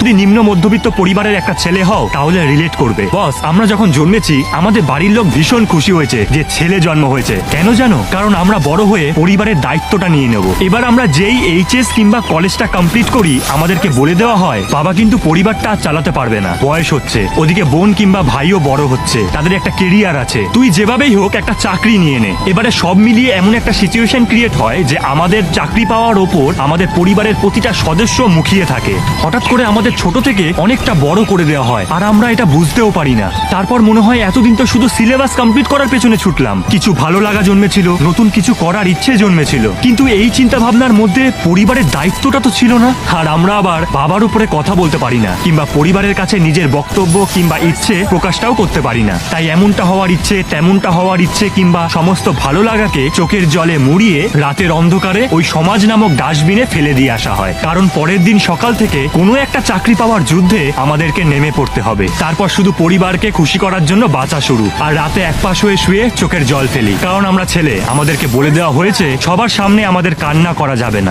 যদি নিম্ন মধ্যবিত্ত পরিবারের একটা ছেলে হও, তাহলে রিলেট করবে। বস আমরা যখন জন্মেছি, আমাদের বাড়ির লোক ভীষণ খুশি হয়েছে যে ছেলে জন্ম হয়েছে। কেন জানো? কারণ আমরা বড় হয়ে পরিবারের দায়িত্বটা নিয়ে নেব। এবার আমরা যেই এইচএস কিংবা কলেজটা কমপ্লিট করি, আমাদেরকে বলে দেওয়া হয়, বাবা কিন্তু পরিবারটা চালাতে পারবে না। বয়স হচ্ছে। ওদিকে বোন কিংবা ভাইও বড় হচ্ছে। তাদের একটা কেরিয়ার আছে। তুই যেভাবেই হোক, একটা চাকরি নিয়ে নে। এবারে সব মিলিয়ে এমন একটা সিচুয়েশন ক্রিয়েট হয় যে আমাদের চাকরি পাওয়ার ওপর আমাদের পরিবারের প্রতিটা সদস্য মুখিয়ে থাকে। হঠাৎ করে আমাদের ছোট থেকে অনেকটা বড় করে দেওয়া হয়, আর আমরা এটা বুঝতেও পারি না। তারপর মনে হয় এতদিন তো শুধু সিলেবাস কমপ্লিট করার পেছনে ছুটলাম। কিছু ভালো লাগা জন্মেছিল, নতুন কিছু করার ইচ্ছে জন্মেছিল। কিন্তু এই চিন্তা ভাবনার মধ্যে পরিবারের দায়িত্বটা তো ছিল না, আর আমরা আবার বাবার উপরে কথা বলতে পারি না, কিংবা পরিবারের কাছে নিজের বক্তব্য কিংবা ইচ্ছে প্রকাশটাও করতে পারি না। তাই এমনটা হওয়ার ইচ্ছে, তেমনটা হওয়ার ইচ্ছে, কিংবা সমস্ত ভালো লাগাকে চোখের জলে মুড়িয়ে রাতের অন্ধকারে ওই সমাজ নামক ডাস্টবিনে ফেলে দিয়ে আসা হয়। কারণ পরের দিন সকাল থেকে কোনো একটা চাকরি পাওয়ার যুদ্ধে আমাদেরকে নেমে পড়তে হবে। তারপর শুধু পরিবারকে খুশি করার জন্য বাঁচা শুরু। আর রাতে এক পাশ হয়ে শুয়ে চোখের জল ফেলি। কারণ আমরা ছেলে, আমাদেরকে বলে দেওয়া হয়েছে, সবার সামনে আমাদের কান্না করা যাবে না।